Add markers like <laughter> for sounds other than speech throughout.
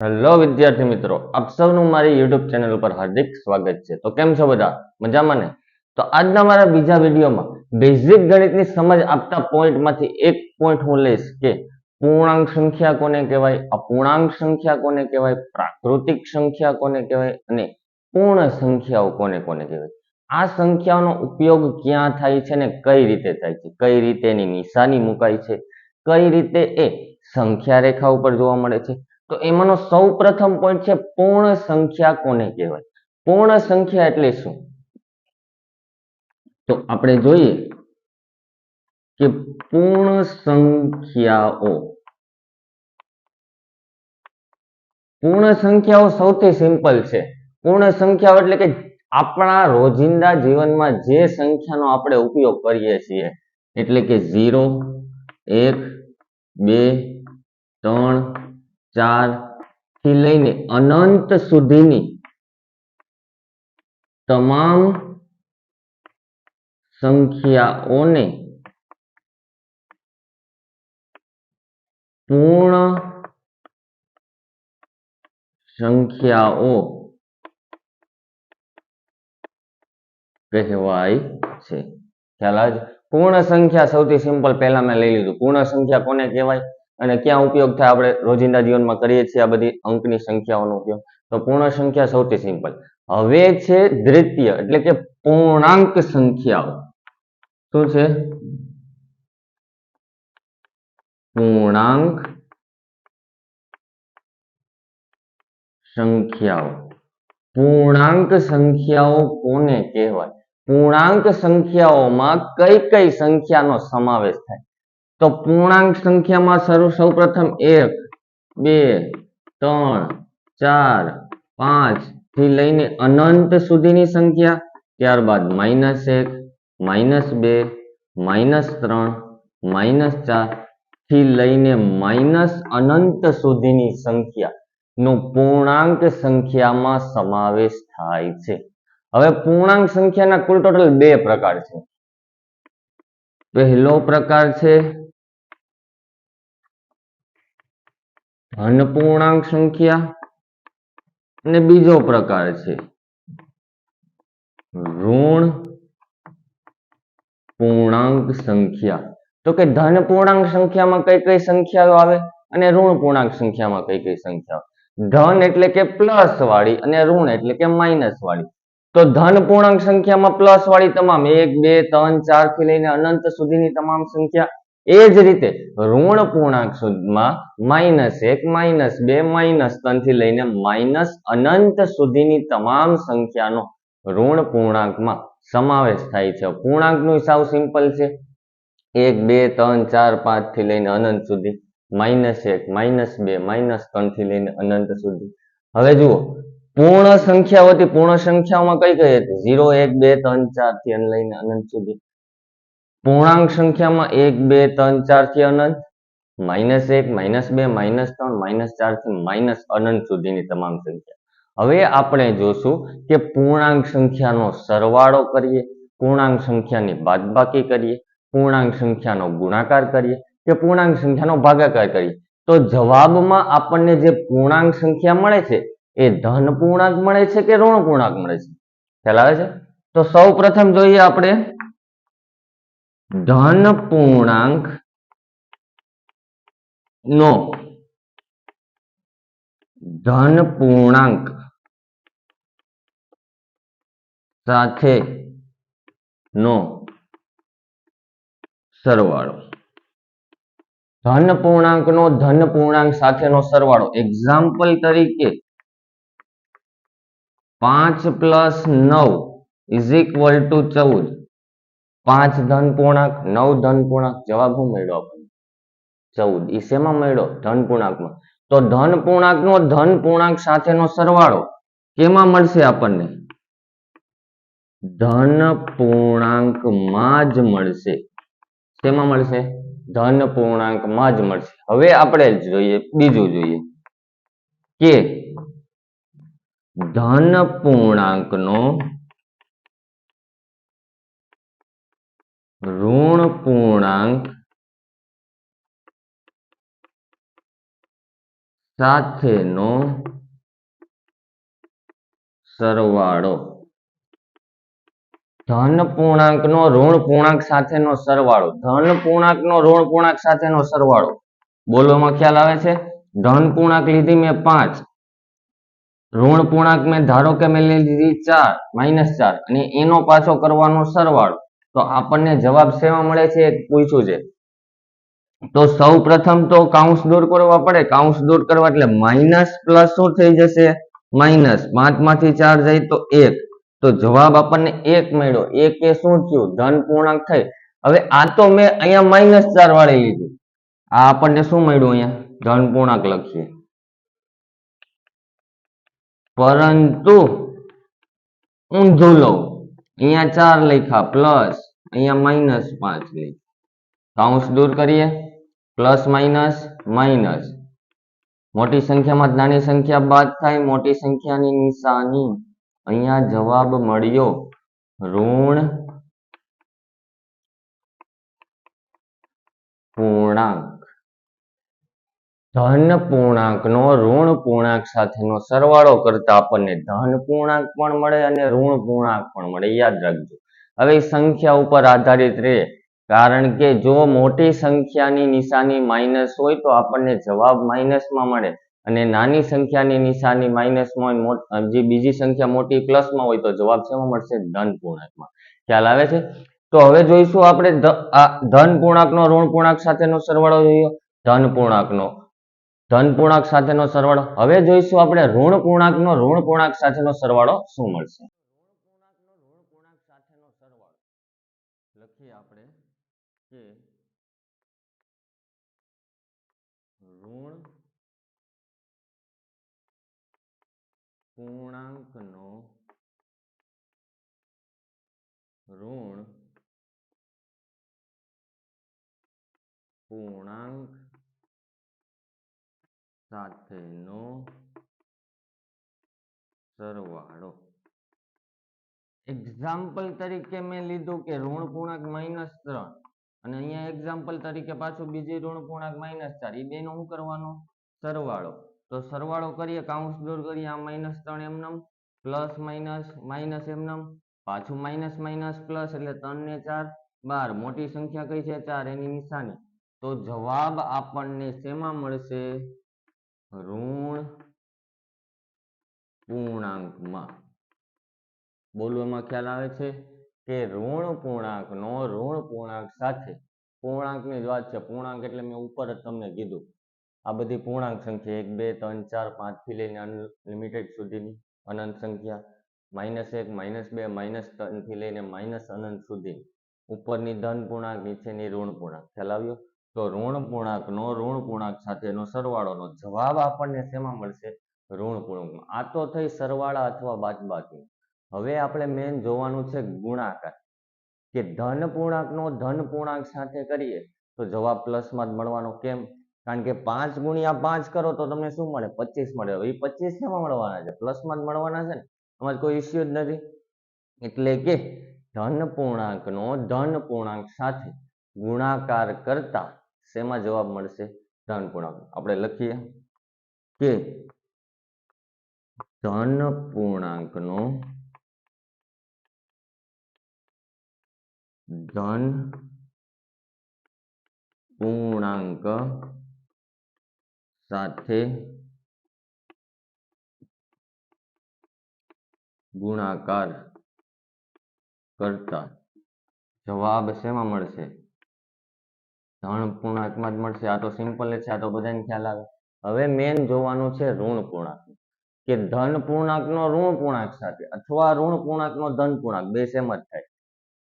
Hello વિદ્યાર્થી મિત્રો, આપ સૌનું મારી યુટ્યુબ ચેનલ ઉપર હાર્દિક સ્વાગત છે. તો કેમ છો બધા? મજામાં ને? તો આજના મારા બીજા વિડીયોમાં બેઝિક ગણિતની સમજ આપતા પોઈન્ટમાંથી એક પોઈન્ટ હું લઈશ કે પૂર્ણાંક સંખ્યા કોને કહેવાય, અપૂર્ણાંક સંખ્યા કોને કહેવાય, પ્રાકૃતિક સંખ્યા કોને કહેવાય અને પૂર્ણ સંખ્યાઓ કોને કોને કહેવાય. આ સંખ્યાઓનો ઉપયોગ ક્યાં થાય છે ને કઈ રીતે થાય છે? કઈ રીતે એની નિશાની મુકાય છે? કઈ રીતે એ સંખ્યા રેખા ઉપર જોવા મળે છે? તો એમાંનો સૌ પ્રથમ પોઈન્ટ છે પૂર્ણ સંખ્યા કોને કહેવાય? પૂર્ણ સંખ્યા એટલે શું? તો આપણે જોઈએ કે પૂર્ણ સંખ્યાઓ. પૂર્ણ સંખ્યાઓ સૌથી સિમ્પલ છે. પૂર્ણ સંખ્યાઓ એટલે કે આપણા રોજિંદા જીવનમાં જે સંખ્યાનો આપણે ઉપયોગ કરીએ છીએ, એટલે કે ઝીરો, એક, બે, ત્રણ ચારથી લઈને અનંત સુધીની તમામ સંખ્યાઓને પૂર્ણ સંખ્યાઓ કહેવાય છે. ખ્યાલ આજ? પૂર્ણ સંખ્યા સૌથી સિમ્પલ પહેલા મેં લઈ લીધું. પૂર્ણ સંખ્યા કોને કહેવાય? અને ક્યાં ઉપયોગ થાય આપણે રોજિંદા જીવનમાં કરીએ છીએ આ બધી અંકની સંખ્યાઓનો ઉપયોગ. તો પૂર્ણ સંખ્યા સૌથી સિમ્પલ. હવે છે દ્વિતીય, એટલે કે પૂર્ણાંક સંખ્યાઓ. શું છે? પૂર્ણાંક સંખ્યાઓ. પૂર્ણાંક સંખ્યાઓ કોને કહેવાય? પૂર્ણાંક સંખ્યાઓમાં કઈ કઈ સંખ્યાનો સમાવેશ થાય? તો પૂર્ણાંક સંખ્યામાં સૌ સૌપ્રથમ એક, બે, ત્રણ, ચાર, પાંચથી લઈને અનંત સુધીની સંખ્યા, ત્યારબાદ માઇનસ એક, માઇનસ બે, માઇનસ ત્રણ, માઇનસ ચારથી લઈને માઇનસ અનંત સુધીની સંખ્યા નો પૂર્ણાંક સંખ્યામાં સમાવેશ થાય છે. હવે પૂર્ણાંક સંખ્યાના કુલ ટોટલ બે પ્રકાર છે. પહેલો પ્રકાર છે પૂર્ણાંક સંખ્યા અને બીજો પ્રકાર છે ઋણ પૂર્ણાંક સંખ્યા. તો કે ધન પૂર્ણાંક સંખ્યામાં કઈ કઈ સંખ્યાઓ આવે અને ઋણ પૂર્ણાંક સંખ્યામાં કઈ કઈ સંખ્યા ધન એટલે કે પ્લસ વાળી અને ઋણ એટલે કે માઇનસ વાળી. તો ધન પૂર્ણાંક સંખ્યામાં પ્લસ વાળી તમામ એક, બે, ત્રણ ચારથી લઈને અનંત સુધીની તમામ સંખ્યા એ જ રીતે ઋણ પૂર્ણાંક સુધીમાં માઇનસ એક માઇનસ બે માઇનસ ત્રણથી લઈને માઇનસ અનંત સુધીની તમામ સંખ્યાનો ઋણ પૂર્ણાંકમાં સમાવેશ થાય છે. પૂર્ણાંકનું સાવ સિમ્પલ છે. એક, બે, ત્રણ, ચાર, પાંચથી લઈને અનંત સુધી. માઇનસ એક માઇનસ બે માઇનસ ત્રણથી લઈને અનંત સુધી. હવે જુઓ, પૂર્ણ સંખ્યાઓથી પૂર્ણ સંખ્યાઓમાં કઈ કઈ હતી? ઝીરો એક, બે, ત્રણ, ચારથી લઈને અનંત સુધી. પૂર્ણાંક સંખ્યામાં એક, બે, ત્રણ ચારથી અનંત, માઇનસ એક, માઇનસ બે, માઇનસ ત્રણ, માઇનસ ચારથી માઇનસ અનંત સુધીની તમામ સંખ્યા. હવે આપણે જોશું કે પૂર્ણાંક સંખ્યાનો સરવાળો કરીએ, પૂર્ણાંક સંખ્યાની બાદબાકી કરીએ, પૂર્ણાંક સંખ્યાનો ગુણાકાર કરીએ, કે પૂર્ણાંક સંખ્યાનો ભાગાકાર કરીએ. તો જવાબમાં આપણને જે પૂર્ણાંક સંખ્યા મળે છે, એ ધન પૂર્ણાંક મળે છે કે ઋણ પૂર્ણાંક મળે છે? ખ્યાલ આવે છે? તો સૌ પ્રથમ જોઈએ આપણે ધન પૂર્ણાંક નો. ધન પૂર્ણાંક સાથે નો. સરવાળો. ધન પૂર્ણાંકનો ધન પૂર્ણાંક સાથેનો સરવાળો. એક્ઝામ્પલ તરીકે પાંચ પ્લસ નવ ઇઝ ઇક્વલ ટુ ચૌદ. પાંચ ધન પૂર્ણાંક નવ ધન પૂર્ણાંક જવાબ શું મળ્યો આપણને. ચૌદ. ઈ શેમાં મળ્યો? ધન પૂર્ણાંકમાં તો ધન પૂર્ણાંકનો ધન પૂર્ણાંક સાથેનો સરવાળો કેમાં મળશે આપણને? ધન પૂર્ણાંકમાં જ મળશે. શેમાં મળશે? ધન પૂર્ણાંકમાં જ મળશે. હવે આપણે જોઈએ, બીજું જોઈએ. કે ધન પૂર્ણાંકનો ઋણ પૂર્ણાંક સાથેનો સરવાળો. ધન પૂર્ણાંકનો ઋણ પૂર્ણાંક સાથેનો સરવાળો. ધન પૂર્ણાંકનો ઋણ પૂર્ણાંક સાથેનો સરવાળો. બોલવામાં ખ્યાલ આવે છે? ધન પૂર્ણાંક લીધી મેં પાંચ. ઋણ પૂર્ણાંક મેં ધારો કે મેં લીધી ચાર, માઇનસ ચાર. અને એનો પાછો કરવાનો સરવાળો. તો આપણને જવાબ શેમાં મળે છે પૂછ્યું છે. તો સૌ પ્રથમ તો કાઉન્સ દૂર કરવા પડે. કાઉન્સ દૂર કરવા એટલે માઇનસ પ્લસ શું થઈ જશે? માઇનસ પાંચમાંથી ચાર જાય તો એક. તો જવાબ આપણને એક મળ્યો. એક એ શું થયું? ધન પૂર્ણાંક થઈ. હવે આ તો મેં અહીંયા માઇનસ ચાર વાળી લીધી. આ આપણને શું મળ્યું અહીંયા? ધન પૂર્ણાંક લખીએ. પરંતુ ઊંધું લઉં અહીંયા ચાર લખ્યા. પ્લસ અહીંયા માઇનસ પાંચ લખ્યા કાઉન્સ દૂર કરીએ. પ્લસ માઇનસ માઇનસ મોટી સંખ્યામાં નાની સંખ્યા બાદ થાય, મોટી સંખ્યાની નિશાની. અહીંયા જવાબ મળ્યો. ઋણ પૂર્ણાંક. ધન પૂર્ણાંકનો ઋણ પૂર્ણાંક સાથેનો સરવાળો કરતા આપણને ધન પૂર્ણાંક પણ મળે અને ઋણ પૂર્ણાંક પણ મળે. યાદ રાખજો. હવે સંખ્યા ઉપર આધારિત રહે. કારણ કે જો મોટી સંખ્યાની નિશાની માઇનસ હોય તો આપણને જવાબ માઇનસમાં મળે. અને નાની સંખ્યાની નિશાની માઇનસમાં હોય જે બીજી સંખ્યા મોટી પ્લસમાં હોય તો જવાબ શેમાં મળશે? ધન પૂર્ણાંકમાં. ખ્યાલ આવે છે? તો હવે જોઈશું આપણે ધન પૂર્ણાંકનો, ઋણ પૂર્ણાંક સાથેનો સરવાળો જોઈએ. ધન પૂર્ણાંકનો. ધન પૂર્ણાંક સાથેનો સરવાળો. હવે જોઈશું આપણે ઋણ પૂર્ણાંકનો, ઋણ પૂર્ણાંક સાથેનો સરવાળો શું મળશે લખીએ આપણે કે ઋણ પૂર્ણાંકનો ઋણ પૂર્ણાંક સાથેનો સરવાળો. એક્ઝામ્પલ તરીકે મેં લીધું કે ઋણ પૂર્ણાંક માઇનસ ત્રણ અને અહીંયા એક્ઝામ્પલ તરીકે પાછું બીજી ઋણ પૂર્ણાંક માઇનસ ચાર. એ બેનો શું કરવાનો? સરવાળો. તો સરવાળો કરીએ કાઉન્સ દૂર કરીએ, આ માઇનસ ત્રણ એમનેમ પ્લસ માઇનસ માઇનસ એમનેમ, પાછું માઇનસ માઇનસ પ્લસ એટલે ત્રણ ને ચાર, બાર, મોટી સંખ્યા કઈ છે? ચાર, એની નિશાની. તો જવાબ આપણને શેમાં મળશે? ઋણ પૂર્ણાંકમાં. બોલવામાં ખ્યાલ આવે છે? કે ઋણ પૂર્ણાંકનો ઋણ પૂર્ણાંક સાથે. પૂર્ણાંકની જ વાત છે. પૂર્ણાંક એટલે મેં ઉપર જ તમને કીધું. આ બધી પૂર્ણાંક સંખ્યા એક, બે, ત્રણ, ચાર, પાંચથી લઈને અનલિમિટેડ સુધીની અનંત સંખ્યા માઇનસ એક માઇનસ બે માઇનસ ત્રણથી લઈને માઇનસ અનંત સુધી ઉપરની ધન પૂર્ણાંક, નીચેની ઋણ પૂર્ણાંક. ખ્યાલ તો ઋણ પૂર્ણાંકનો ઋણ પૂર્ણાંક સાથેનો સરવાળોનો જવાબ આપણને શેમાં મળશે? ઋણ પૂર્ણાંકમાં. આ તો થઈ સરવાળા અથવા બાદબાકી. હવે આપણે મેન જોવાનું છે ગુણાકાર. કે ધન પૂર્ણાંકનો ધન પૂર્ણાંક સાથે કરીએ તો જવાબ પ્લસમાં જ મળવાનો. કેમ? કારણ કે પાંચ ગુણ્યા પાંચ કરો તો તમને શું મળે? પચીસ મળે. એ પચીસ શેમાં મળવાના છે? પ્લસમાં જ મળવાના છે ને? એમાં કોઈ ઇસ્યુ જ નથી. એટલે કે ધન પૂર્ણાંકનો ધન પૂર્ણાંક સાથે ગુણાકાર કરતા શેમાં જવાબ મળશે? ધન પૂર્ણાંક. આપણે લખીએ કે ધન પૂર્ણાંકનો ધન પૂર્ણાંક સાથે ગુણાકાર કરતા. જવાબ શેમાં મળશે? ધન પૂર્ણાંકમાં જ મળશે. આ તો સિમ્પલ છે, આ તો બધાને ખ્યાલ આવે. હવે મેન જોવાનું છે ઋણ પૂર્ણાંક. કે ધન પૂર્ણાંકનો ઋણ પૂર્ણાંક સાથે અથવા ઋણ પૂર્ણાંકનો ધન પૂર્ણાંક. બે સેમ જ થાય.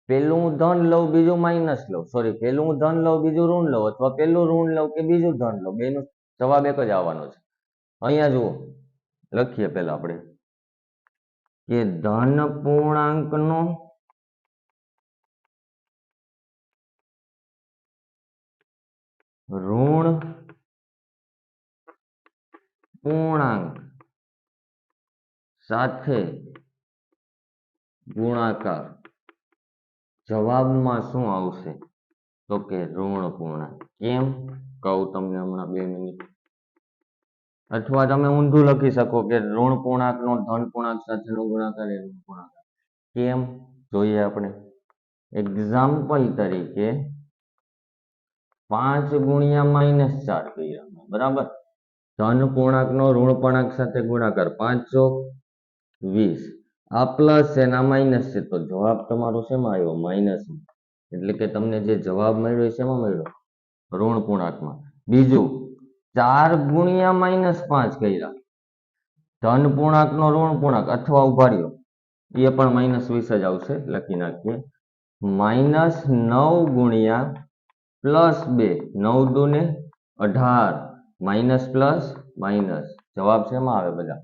પેલું ધન લઉં, બીજું માઇનસ લઉં. સોરી પેલું ધન લઉં, બીજું ઋણ લઉં અથવા પેલું ઋણ લઉં કે બીજું ધન લઉં. બેનો જવાબ એક જ આવવાનો છે. અહીંયા જુઓ, લખીએ પેલા આપણે કે ધન પૂર્ણાંકનો ઋણ પૂર્ણાંક સાથે ગુણાકાર જવાબમાં શું આવશે? તો કે ઋણ પૂર્ણાંક. કેમ? કહું તમને હમણાં બે મિનિટ. અથવા તમે ઊંધું લખી શકો કે ઋણ પૂર્ણાંકનો ધન પૂર્ણાંક સાથેનો ગુણાકાર એ ઋણ પૂર્ણાંક કેમ? જોઈએ આપણે. એક્ઝામ્પલ તરીકે પાંચ ગુણ્યા માઇનસ ચાર કર્યા બરાબર? ધન પૂર્ણાંકનો ઋણ પૂર્ણાંક સાથે ગુણાકાર પાંચ ચોક વીસ. આ પ્લસ છે ના માઇનસ છે. તો જવાબ તમારો શેમાં આવ્યો? માઇનસ એટલે કે તમને જે જવાબ મળ્યો શેમાં મળ્યો? ઋણ પૂર્ણાંકમાં બીજું ચાર ગુણ્યા માઇનસ પાંચ કર્યા. ધન પૂર્ણાંકનો ઋણ પૂર્ણાંક અથવા ઉભાર્યો એ પણ માઇનસ વીસ જ આવશે, લખી નાખીએ. માઇનસ નવ ગુણ્યા પ્લસ બે, નવ દુને અઢાર. માઇનસ પ્લસ માઇનસ જવાબ શેમાં આવે બધા?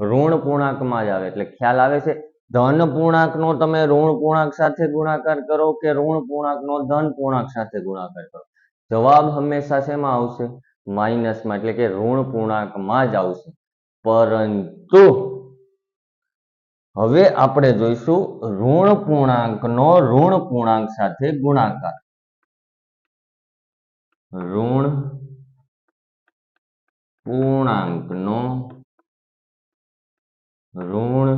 ઋણ પૂર્ણાંકમાં જ આવે, એટલે ખ્યાલ આવે છે. ધન પૂર્ણાંકનો તમે ઋણ પૂર્ણાંક સાથે ગુણાકાર કરો કે ઋણ પૂર્ણાંકનો ધન પૂર્ણાંક સાથે ગુણાકાર કરો? જવાબ હંમેશા શેમાં આવશે? માઇનસમાં એટલે કે ઋણ પૂર્ણાંકમાં જ આવશે. પરંતુ હવે આપણે જોઈશું ઋણ પૂર્ણાંકનો ઋણ પૂર્ણાંક સાથે ગુણાકાર. ઋણ પૂર્ણાંકનો ઋણ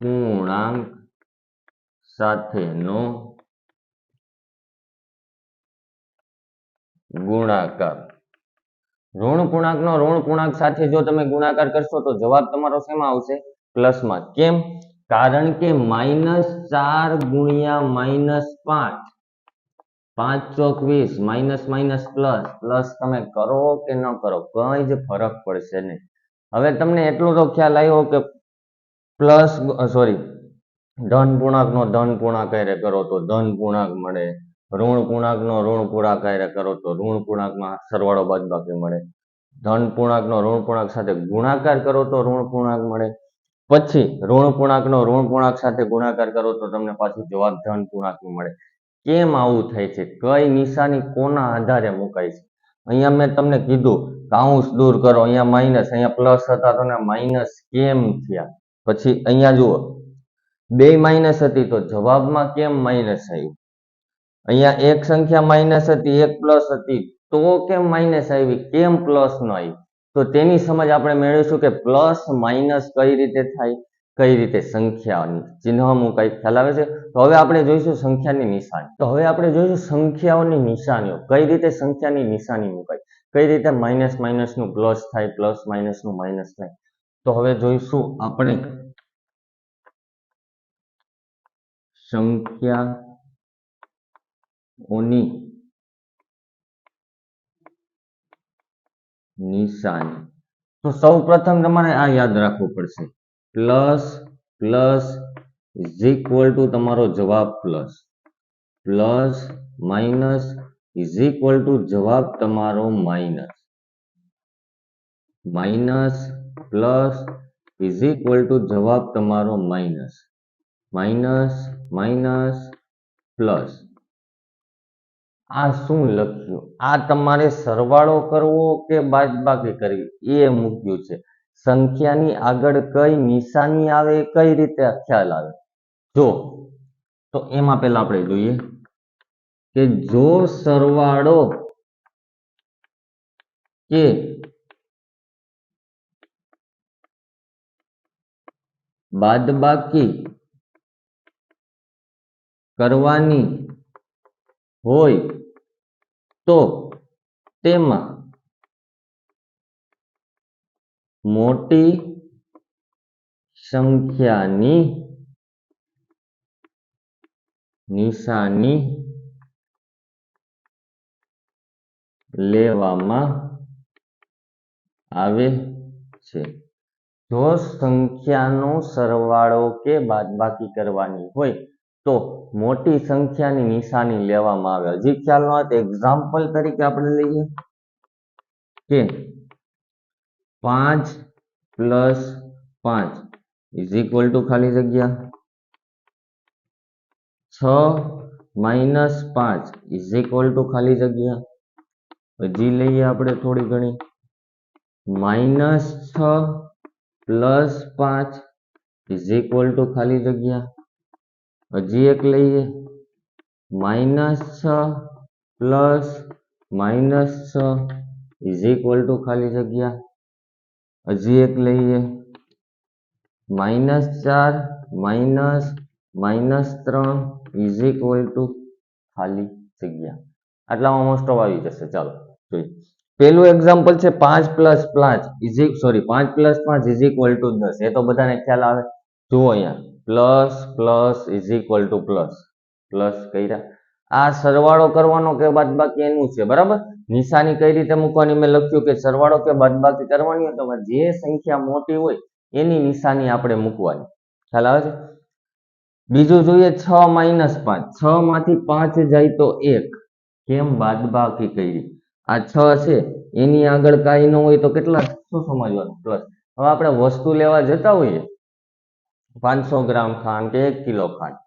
પૂર્ણાંક સાથેનો ગુણાકાર. ઋણ પૂર્ણાંકનો ઋણ પૂર્ણાંક સાથે જો તમે ગુણાકાર કરશો તો જવાબ તમારો શેમાં આવશે? પ્લસમાં. કેમ? કારણ કે માઇનસ ચાર ગુણ્યા માઇનસ પાંચ. પાંચ ચોક વીસ. Minus minus plus. પ્લસ તમે કરો કે ન કરો? કઈ જ ફરક પડશે નહીં. હવે તમને એટલો તો ખ્યાલ આવ્યો કે પ્લસ સોરી, ધન પૂર્ણાંકનો ધન પૂર્ણાંક કરો તો ધન પૂર્ણાંક મળે. ઋણ પૂર્ણાંકનો ઋણ પૂર્ણાંક કરો તો ઋણ પૂર્ણાંકમાં સરવાળો બાદબાકી મળે. ધન પૂર્ણાંકનો ઋણ પૂર્ણાંક સાથે ગુણાકાર કરો તો ઋણ પૂર્ણાંક મળે. પછી ઋણ પૂર્ણાંકનો ઋણ પૂર્ણાંક સાથે ગુણાકાર કરો તો તમને પાછું જવાબ ધન પૂર્ણાંક મળે. કેમ આવું થાય છે? કઈ નિશાની કોના આધારે મુકાય છે? અહીંયા મેં તમને કીધું, કાઉન્સ દૂર કરો. અહીંયા માઇનસ, અહીંયા પ્લસ હતા તો માઇનસ કેમ થયા? પછી અહીંયા જુઓ, બે માઇનસ હતી તો જવાબમાં કેમ માઇનસ આવ્યું? અહીંયા એક સંખ્યા માઇનસ હતી, એક પ્લસ હતી. તો કેમ માઇનસ આવી? કેમ પ્લસ ન આવી? તો તેની સમજ આપણે મેળવીશું કે પ્લસ માઇનસ કઈ રીતે થાય? કઈ રીતે સંખ્યાની ચિહ્ન મુકાય ખ્યાલ આવે છે? તો હવે આપણે જોઈશું સંખ્યાની નિશાની. તો હવે આપણે જોઈશું સંખ્યાઓની નિશાનીઓ. કઈ રીતે સંખ્યાની નિશાની મુકાય કઈ રીતે માઇનસ માઇનસનું પ્લસ થાય પ્લસ માઇનસનું માઇનસ થાય? તો હવે જોઈશું આપણે સંખ્યાઓની નિશાની તો સૌ પ્રથમ તમારે આ યાદ રાખવું પડશે. Plus plus is equal to તમારો જવાબ plus. Plus, minus is equal to જવાબ તમારો minus. Minus, plus is equal to જવાબ તમારો માઇનસ. Minus minus, plus. આ શું લખ્યું? આ તમારે સરવાળો કરવો કે બાદબાકી કરવી? એ મૂક્યું છે. સંખ્યાની આગળ કઈ નિશાની આવે, કઈ રીતે ખ્યાલ આવે? જો, તો એમાં પહેલા આપણે જોઈએ કે જો સરવાળો કે બાદબાકી કરવાની હોય તો તેમાં મોટી સંખ્યાની નિશાની લેવામાં આવે છે. જો સંખ્યાનો સરવાળો કે બાદબાકી કરવાની હોય તો મોટી સંખ્યાની નિશાની લેવામાં આવે. હજી ખ્યાલ ન એક્ઝામ્પલ તરીકે આપણે લઈએ કે પાંચ પ્લસ પાંચ ઇઝ ઇક્વલ ટુ ખાલી જગ્યા. છ માઇનસ પાંચ ઇઝ ઇક્વલ ટુ ખાલી જગ્યા. હજી લઈએ આપણે થોડી ઘણી. માઇનસ છ પ્લસ પાંચ ઇઝ ઇક્વલ ટુ ખાલી જગ્યા. હજી એક લઈએ. માઇનસ છ પ્લસ માઇનસ છ ઇઝ ઇક્વલ ટુ ખાલી જગ્યા. હજી એક લઈએ. માઇનસ ચાર માઇનસ માઇનસ ત્રણ ઇઝ ઇક્વલ ટુ ખાલી જગ્યા. આટલામાં મોસ્ટ ઓફ આવી જશે. ચાલો પેલું એક્ઝામ્પલ છે પાંચ પ્લસ પાંચ ઇઝ સોરી પાંચ પ્લસ પાંચ ઇઝ ઇક્વલ ટુ દસ. એ તો બધાને ખ્યાલ આવે. જુઓ અહીંયા. Plus plus is equal to plus. Plus કર્યા. આ સરવાળો કરવાનો કે બાદબાકી એનું છે, બરાબર? નિશાની કઈ રીતે મૂકવાની? મેં લખ્યું કે સરવાળો કે બાદબાકી કરવાની હોય તો જે સંખ્યા મોટી હોય એની નિશાની આપણે મૂકવાની. ખ્યાલ આવે છે? બીજું જોઈએ છ માઇનસ પાંચ. છ માંથી પાંચ જાય તો એક. કેમ બાદબાકી કરી? આ છ છે, એની આગળ કાંઈ ન હોય તો કેટલા? શું સમજવાનું? પ્લસ. હવે આપણે વસ્તુ લેવા જતા હોઈએ. પાંચસો ગ્રામ ખાંડ કે એક કિલો ખાંડ.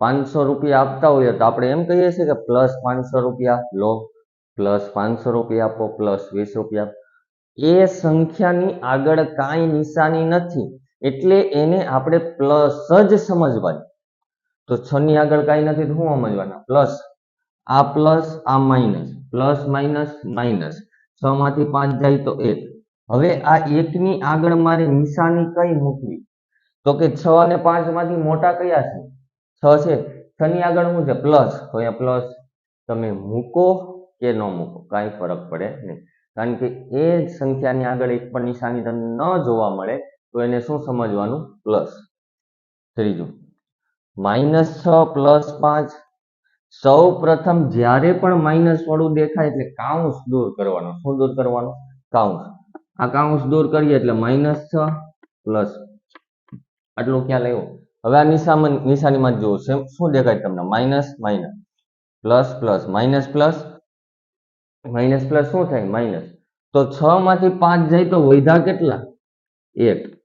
પાંચસો રૂપિયા આપતા હોઈએ તો આપણે એમ કહીએ છીએ કે પ્લસ પાંચસો રૂપિયા લો, પ્લસ પાંચસો રૂપિયા આપો, પ્લસ વીસ રૂપિયા એ સંખ્યાની આગળ કાંઈ નિશાની નથી, એટલે એને આપણે પ્લસ જ સમજવાની. તો છ ની આગળ કાંઈ નથી તો શું સમજવાના? પ્લસ. આ પ્લસ, આ માઇનસ પ્લસ માઇનસ માઇનસ છ માંથી પાંચ જાય તો એક. હવે આ એકની આગળ મારે નિશાની કઈ મૂકવી? તો કે છ અને પાંચમાંથી મોટા કયા છે? છ છે. છની આગળ શું છે? પ્લસ. તો અહીંયા પ્લસ તમે મૂકો કે ન મૂકો? કાંઈ ફરક પડે નહીં. કારણ કે એ સંખ્યાની આગળ એક પણ નિશાની તમને ન જોવા મળે, તો એને શું સમજવાનું? પ્લસ. ત્રીજું. માઇનસ છ પ્લસ પાંચ. સૌ પ્રથમ જ્યારે પણ માઇનસ વાળું દેખાય એટલે કાઉન્સ દૂર કરવાનો. શું દૂર કરવાનો? કાઉન્સ આ કાઉન્સ દૂર કરીએ એટલે માઇનસ છ પ્લસ આટલો ખ્યાલ આવ્યો હવે આ નિશામાં, નિશાનીમાં જુઓ, સેમ શું દેખાય તમને? Minus minus. Plus plus. Minus plus. Minus, plus શું થાય? માઇનસ. તો છ માંથી પાંચ જાય તો વૈધા કેટલા? એક.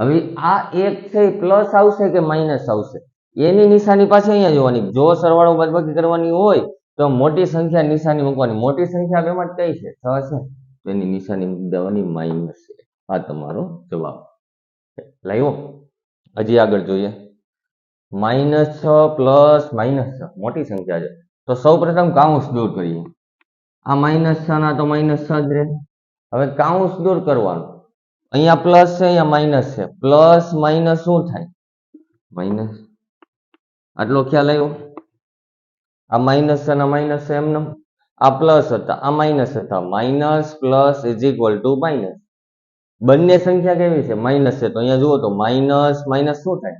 હવે આ એક છે પ્લસ આવશે કે માઇનસ આવશે? એની નિશાની પાસે અહીંયા જોવાની. જો સરવાળો બાદબાકી કરવાની હોય, તો મોટી સંખ્યા નિશાની મૂકવાની. મોટી સંખ્યા બેમાં કઈ છે? છ છે. તો એની નિશાની મૂકી દેવાની, માઇનસ છે આ તમારો જવાબ. લાવ્યો હજી આગળ જોઈએ. માઇનસ છ પ્લસ માઇનસ છ. મોટી સંખ્યા છે. તો સૌ પ્રથમ કાઉન્સ દૂર કરીએ. આ માઇનસ છ ના તો માઇનસ છ જ રહે. હવે કાઉન્સ દૂર કરવાનું. અહીંયા પ્લસ છે, અહીંયા માઇનસ છે. પ્લસ માઇનસ શું થાય? માઇનસ આટલો ખ્યાલ આવ્યો? આ માઇનસ છે અને માઇનસ છે એમને? આ પ્લસ હતા, આ માઇનસ હતા. Minus plus is equal to minus બંને સંખ્યા કેવી છે? માઇનસ છે. તો અહીંયા જુઓ તો માઇનસ માઇનસ શું થાય?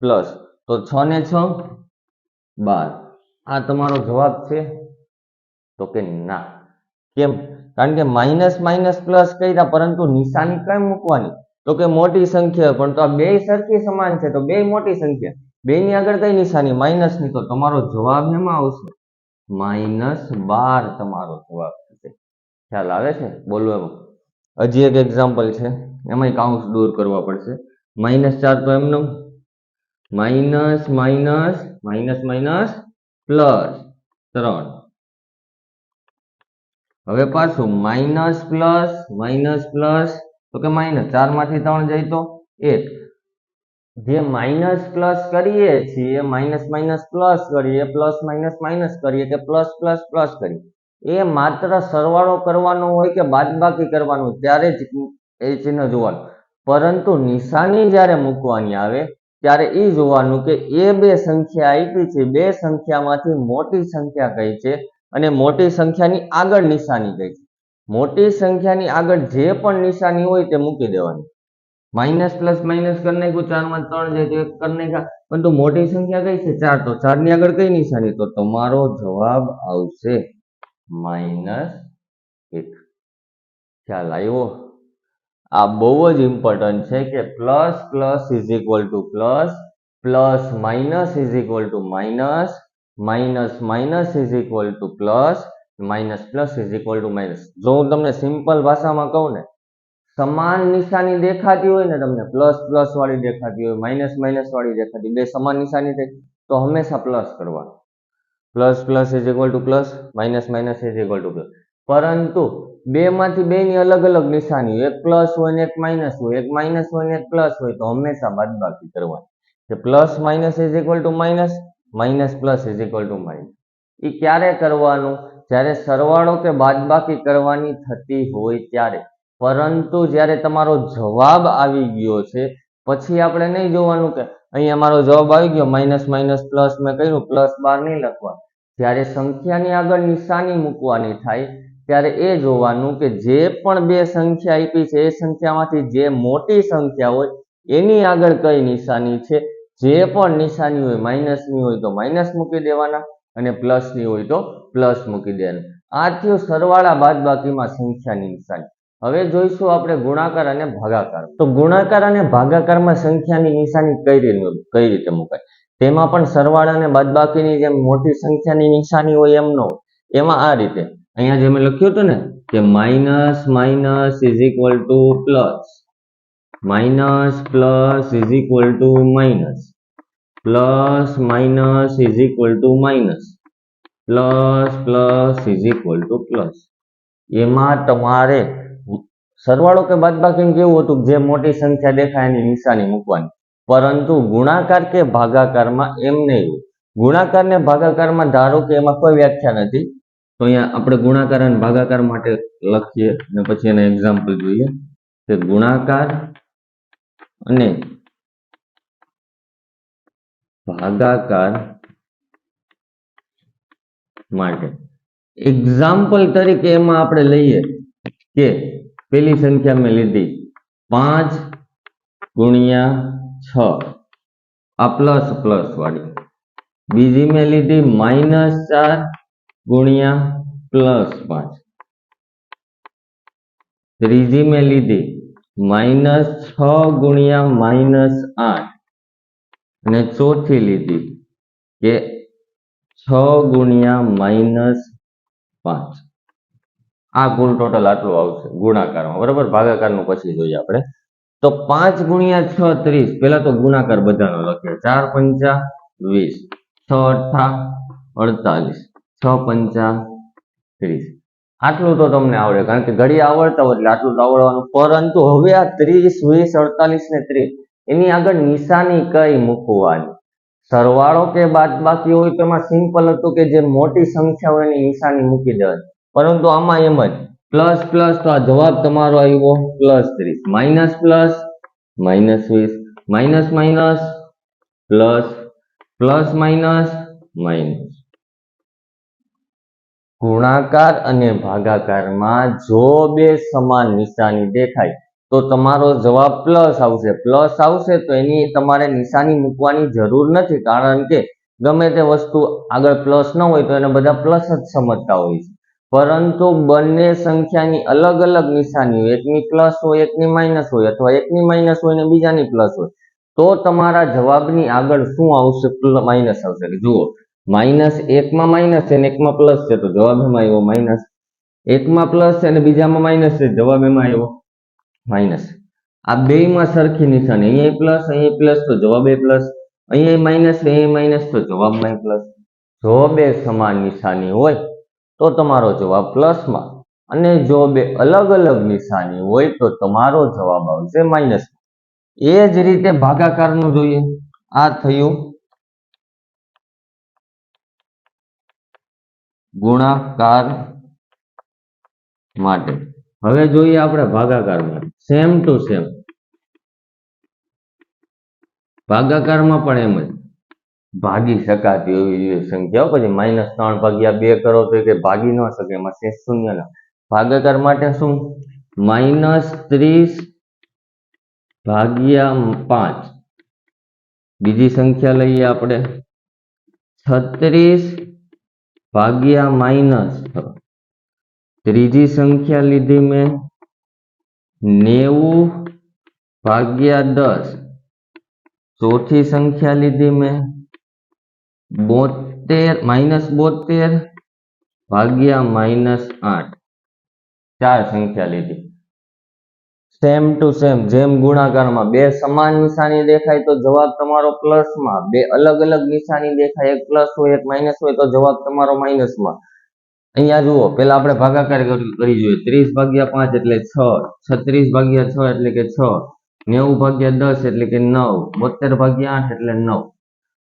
પ્લસ. તો છ ને છ, બાર. આ તમારો જવાબ છે? તો કે ના. કેમ? કારણ કે માઇનસ માઇનસ પ્લસ કર્યા, પરંતુ નિશાની કઈ મૂકવાની? તો કે મોટી સંખ્યા, પણ તો આ બે સરખી સમાન છે, તો બે મોટી સંખ્યા. બે ની આગળ કઈ નિશાની? માઇનસની તો તમારો જવાબ એમાં આવશે. માઇનસ બાર તમારો જવાબ થશે. ખ્યાલ આવે છે? બોલવું એમાં. હજી એક એક્ઝામ્પલ છે. એમાંય કાઉન્સ દૂર કરવા પડશે. માઇનસ ચાર તો એમનો minus minus minus minus plus ત્રણ. હવે પાછું માઇનસ પ્લસ માઇનસ પ્લસ તો કે માઇનસ ચારમાંથી ત્રણ જાય તો એક. જે માઇનસ પ્લસ કરીએ છીએ માઇનસ માઇનસ પ્લસ કરીએ પ્લસ માઇનસ માઇનસ કરીએ કે પ્લસ પ્લસ પ્લસ કરીએ? એ માત્ર સરવાળો કરવાનો હોય કે બાદબાકી કરવાનું ત્યારે જ એ ચિહ્ન જોવાનું. પરંતુ નિશાની જ્યારે મૂકવાની આવે, ત્યારે એ જોવાનું કે એ બે સંખ્યા આપી છે, બે સંખ્યામાંથી મોટી સંખ્યા કઈ છે અને મોટી સંખ્યાની આગળ નિશાની કઈ છે. મોટી સંખ્યાની આગળ જે પણ નિશાની હોય તે મૂકી દેવાની. માઇનસ પ્લસ માઇનસ કરી ચારમાં ત્રણ જાય તો એક કરી નાખ્યા. પરંતુ મોટી સંખ્યા કઈ છે? ચાર. તો ચારની આગળ કઈ નિશાની? તો તમારો જવાબ આવશે. માઇનસ એક. ખ્યાલ આવ્યો? આ બહુ જ ઇમ્પોર્ટન્ટ છે કે plus plus is equal to plus plus minus is equal to minus minus minus is equal to plus minus plus is equal to minus જો હું તમને સિમ્પલ ભાષામાં કહું ને, સમાન નિશાની દેખાતી હોય ને તમને પ્લસ પ્લસ વાળી દેખાતી હોય માઇનસ માઇનસ વાળી દેખાતી બે સમાન નિશાની થઈ તો હંમેશા પ્લસ કરવાનું. Plus plus is equal to plus minus minus is equal to plus. પરંતુ બે માંથી બે ની અલગ અલગ નિશાની. એક પ્લસ હોય ને એક માઇનસ હોય, એક માઇનસ હોય ને એક પ્લસ હોય, તો હંમેશા બાદબાકી કરવાની. કે plus minus is equal to minus minus plus is equal to minus એ ક્યારે કરવાનું? જ્યારે સરવાળો કે બાદબાકી કરવાની થતી હોય ત્યારે. પરંતુ જ્યારે તમારો જવાબ આવી ગયો છે, પછી આપણે નહીં જોવાનું કે અહીંયા મારો જવાબ આવી ગયો માઇનસ માઇનસ પ્લસ મેં કર્યું પ્લસ બાર નહીં લખવા જ્યારે સંખ્યાની આગળ નિશાની મૂકવાની થાય, ત્યારે એ જોવાનું કે જે પણ બે સંખ્યા આપી છે, એ સંખ્યામાંથી જે મોટી સંખ્યા હોય, એની આગળ કઈ નિશાની છે? જે પણ નિશાની હોય, માઇનસની હોય તો માઇનસ મૂકી દેવાના અને પ્લસની હોય તો પ્લસ મૂકી દેવાના. આ થયું સરવાળા બાદબાકીમાં સંખ્યાની નિશાની. હવે જોઈશું આપણે ગુણાકાર અને ભાગાકાર. તો ગુણાકાર અને ભાગાકારમાં સંખ્યાની નિશાની કઈ રીતે કઈ રીતે મુકાય? તેમાં પણ સરવાળા અને બાદબાકીની જેમ મોટી સંખ્યાની નિશાની હોય એમ ન એમાં આ રીતે. અહીંયા જે મેં લખ્યું હતું ને, કે minus minus is equal to plus. Minus plus is equal to minus. Plus minus is equal to minus. Plus plus is equal to plus. એમાં તમારે સરવાળો કે બાદબાકી કેવું હતું જે મોટી સંખ્યા દેખાય એની નિશાની મૂકવાની. પરંતુ ગુણાકાર કે ભાગાકારમાં એમ નહીં ગુણાકાર ને ભાગાકારમાં ધારો કે એમાં કોઈ વ્યાખ્યા નથી, તો અહીંયા આપણે ગુણાકાર અને ભાગાકાર માટે લખીએ અને પછી એના એક્ઝામ્પલ જોઈએ. કે ગુણાકાર અને ભાગાકાર માટે. એક્ઝામ્પલ તરીકે એમાં આપણે લઈએ કે પેલી સંખ્યા મેં લીધી. પાંચ ગુણ્યા છ. આ પ્લસ પ્લસ વાળી. બીજી મેં લીધી માઇનસ ચાર ગુણ્યા પ્લસ પાંચ. ત્રીજી મેં લીધી માઇનસ છ ગુણ્યા માઇનસ આઠ. અને ચોથી લીધી કે છ ગુણ્યા માઇનસ પાંચ. આ કુલ ટોટલ આટલું આવશે ગુણાકારમાં, બરાબર? ભાગાકારનું પછી જોઈએ આપણે. તો પાંચ ગુણ્યા છ ત્રીસ. પેલા તો ગુણાકાર બધાનો લખીએ ચાર પંચા વીસ. છ અઠ્ઠા અડતાલીસ. છ પંચા ત્રીસ. આટલું તો તમને આવડે. કારણ કે ઘડી આવડતા હોય એટલે આટલું તો આવડવાનું. પરંતુ હવે આ ત્રીસ, વીસ, અડતાલીસ ને ત્રીસ, એની આગળ નિશાની કઈ મૂકવાની? સરવાળો કે બાદ બાકી હોય તો એમાં સિમ્પલ હતું કે જે મોટી સંખ્યા હોય એની નિશાની મૂકી દેવાની. પરંતુ આમાં એમ જ. પ્લસ પ્લસ તો આ જવાબ તમારો આવ્યો. પ્લસ ત્રીસ. માઇનસ પ્લસ, માઇનસ વીસ. Minus minus, plus plus minus minus. ગુણાકાર અને ભાગાકારમાં જો બે સમાન નિશાની દેખાય, તો તમારો જવાબ પ્લસ આવશે. પ્લસ આવશે તો એની તમારે નિશાની મૂકવાની જરૂર નથી. કારણ કે ગમે તે વસ્તુ આગળ પ્લસ ન હોય તો એને બધા પ્લસ જ સમજતા હોય છે. પરંતુ બંને સંખ્યાની અલગ અલગ નિશાની હોય, એકની પ્લસ હોય, એકની માઇનસ હોય, અથવા એકની માઇનસ હોય ને બીજાની પ્લસ હોય, તો તમારા જવાબની આગળ શું આવશે? માઇનસ આવશે. કે જુઓ માઇનસ એકમાં માઇનસ છે ને એકમાં પ્લસ છે, તો જવાબ એમાં આવ્યો માઇનસ એકમાં પ્લસ છે અને બીજામાં માઇનસ છે, જવાબ એમાં આવ્યો માઇનસ આ બેયમાં સરખી નિશાની, અહીંયા પ્લસ અહીંયા પ્લસ તો જવાબ એ પ્લસ અહીંયા માઇનસ અહીંયા માઇનસ તો જવાબમાં પ્લસ જો બે સમાન નિશાની હોય. તો તમારો જવાબ પ્લસમાં અને જો બે અલગ અલગ નિશાની હોય તો તમારો જવાબ આવશે માઇનસ એ જ રીતે ભાગાકારનું જોઈએ. આ થયું. ગુણાકાર માટે. હવે જોઈએ આપણે ભાગાકાર માટે. સેમ ટુ સેમ ભાગાકારમાં પણ એમ જ. ભાગી શકાતી એવી જોઈએ સંખ્યાઓ પછી માઇનસ ત્રણ ભાગ્યા બે કરો તો કે ભાગી ન શકે, એમાં શેષ શૂન્ય ના. ભાગાકાર માટે શું? માઇનસ ત્રીસ ભાગ્યા પાંચ. બીજી સંખ્યા લઈએ આપણે. છત્રીસ ભાગ્યા માઇનસ છ ત્રીજી સંખ્યા લીધી મેં નેવું ભાગ્યા દસ. ચોથી સંખ્યા લીધી મેં બોતેર માઇનસ બોતેર ભાગ્યા માઇનસ આઠ ચાર સંખ્યા લીધી સેમ ટુ સેમ જેમ ગુણાકારમાં બે સમાન નિશાની દેખાય તો જવાબ તમારો પ્લસમાં, બે અલગ અલગ નિશાની દેખાય, એક પ્લસ હોય, એક માઇનસ હોય, તો જવાબ તમારો માઇનસમાં. અહીંયા જુઓ પેલા આપણે ભાગાકાર કરી કરી જોઈએ. ત્રીસ ભાગ્યા પાંચ એટલે છ, છત્રીસ ભાગ્યા છ એટલે કે છ, નેવું ભાગ્યા દસ એટલે કે નવ, બોતેર ભાગ્યા આઠ એટલે નવ.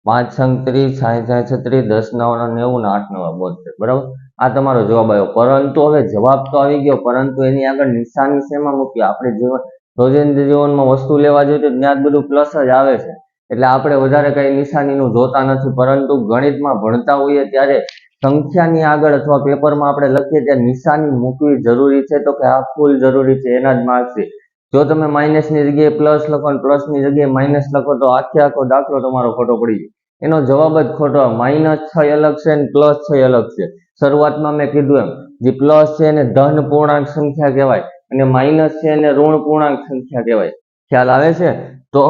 પાંચ સંગ ત્રીસ સાહીઠ સાઠ છત્રીસ, દસ, નવ નેવું ને આઠ, નવ, બોતેર. બરાબર? આ તમારો જવાબ આવ્યો. પરંતુ હવે જવાબ તો આવી ગયો, પરંતુ એની આગળ નિશાની શેમાં મૂકી આપણે જીવન, રોજિંદા જીવનમાં વસ્તુ લેવા જોઈએ તો ત્યાં જ બધું પ્લસ જ આવે છે. એટલે આપણે વધારે કઈ નિશાનીનું જોતા નથી, પરંતુ ગણિતમાં ભણતા હોઈએ ત્યારે સંખ્યાની આગળ અથવા પેપરમાં આપણે લખીએ ત્યારે નિશાની મૂકવી જરૂરી છે તો કે આ ફૂલ જરૂરી છે, એના જ માર્ક્સ જો તમે માઇનસની જગ્યાએ પ્લસ લખો અને પ્લસની જગ્યાએ માઇનસ લખો તો આખે આખો દાખલો તમારો ખોટો પડી જાય. એનો જવાબ જ ખોટો. માઇનસ છ અલગ છે અને પ્લસ છ અલગ છે. શરૂઆતમાં મેં કીધું એમ, જે પ્લસ છે એને ધન પૂર્ણાંક સંખ્યા કહેવાય અને માઇનસ છે એને ઋણ પૂર્ણાંક સંખ્યા કહેવાય. ખ્યાલ આવે છે? તો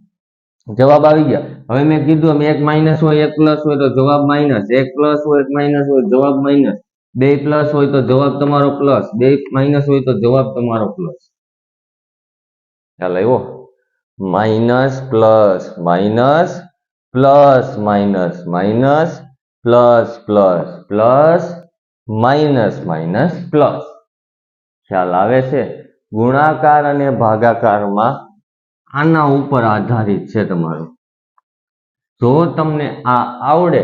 <coughs> જવાબ આવી ગયા. હવે મેં કીધું એમ, એક માઇનસ હોય, એક પ્લસ હોય તો જવાબ માઇનસ એક પ્લસ હોય, એક માઇનસ હોય જવાબ માઇનસ બે પ્લસ હોય તો જવાબ તમારો પ્લસ. બે માઇનસ હોય તો જવાબ તમારો પ્લસ. ખ્યાલ આવ્યો? Minus plus. Minus plus minus minus plus plus plus minus minus plus. ખ્યાલ આવે છે? ગુણાકાર અને ભાગાકારમાં આના ઉપર આધારિત છે તમારું. જો તમને આ આવડે,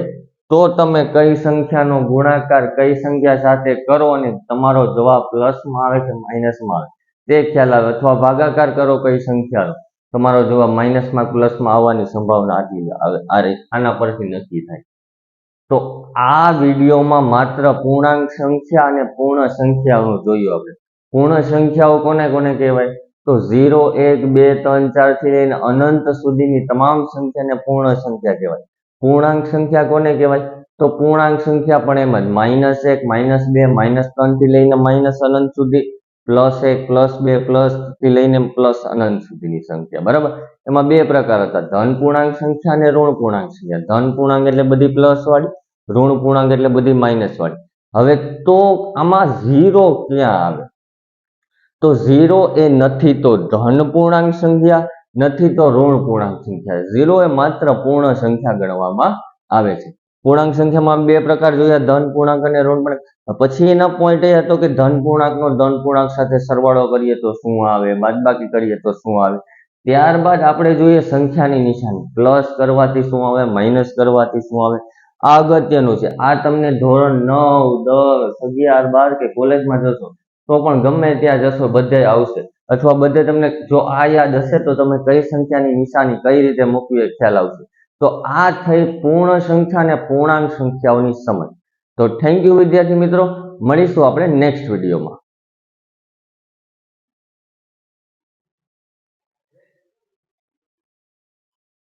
તો તમે કઈ સંખ્યાનો ગુણાકાર કઈ સંખ્યા સાથે કરો અને તમારો જવાબ પ્લસમાં આવે કે માઇનસમાં આવે? તે ખ્યાલ આવે. અથવા ભાગાકાર કરો કઈ સંખ્યાનો. તમારો જવાબ માઇનસમાં પ્લસમાં આવવાની સંભાવના આટલી આવે આ રીત આના પરથી નક્કી થાય. તો આ વિડીયોમાં માત્ર પૂર્ણાંક સંખ્યા અને પૂર્ણ સંખ્યાઓનું જોયું આપણે. પૂર્ણ સંખ્યાઓ કોને કોને કહેવાય? તો ઝીરો એક, બે, ત્રણ ચારથી લઈને અનંત સુધીની તમામ સંખ્યાને પૂર્ણ સંખ્યા કહેવાય. પૂર્ણાંક સંખ્યા કોને કહેવાય? તો પૂર્ણાંક સંખ્યા પણ એમ જ. માઇનસ એક માઇનસ બે માઇનસ ત્રણથી લઈને માઇનસ અનંત સુધી પ્લસ એક, પ્લસ બે, પ્લસથી લઈને પ્લસ અનંત સુધીની સંખ્યા, બરાબર? એમાં બે પ્રકાર હતા, ધન પૂર્ણાંક સંખ્યા અને ઋણ પૂર્ણાંક સંખ્યા. ધન પૂર્ણાંક એટલે બધી પ્લસ વાળી, ઋણ પૂર્ણાંક એટલે બધી માઇનસ વાળી. હવે તો આમાં ઝીરો ક્યાં આવે? તો ઝીરો એ નથી તો ધન પૂર્ણાંક સંખ્યા, નથી તો ઋણ પૂર્ણાંક સંખ્યા. ઝીરો એ માત્ર પૂર્ણ સંખ્યા ગણવામાં આવે છે. પૂર્ણાંક સંખ્યામાં બે પ્રકાર જોયા ધન પૂર્ણાંક અને ઋણ. પૂર્ણાંક પછી એના પોઈન્ટ એ હતો કે ધન પૂર્ણાંકનો ધન પૂર્ણાંક સાથે સરવાળો કરીએ તો શું આવે, બાદબાકી કરીએ તો શું આવે? ત્યારબાદ આપણે જોઈએ સંખ્યાની નિશાની. પ્લસ કરવાથી શું આવે માઇનસ કરવાથી શું આવે? આ અગત્યનું છે. આ તમને ધોરણ નવ, દસ, અગિયાર, બાર કે કોલેજમાં જશો, તો પણ ગમે ત્યાં જશો, બધે આવશે. અથવા બધે તમને જો આ યાદ હશે તો તમે કઈ સંખ્યાની નિશાની કઈ રીતે મૂકવી ખ્યાલ આવશે. તો આ થઈ પૂર્ણ સંખ્યા અને પૂર્ણાંક સંખ્યાઓની સમજ. તો થેન્ક યુ વિદ્યાર્થી મિત્રો. મળીશું આપણે નેક્સ્ટ વિડીયોમાં.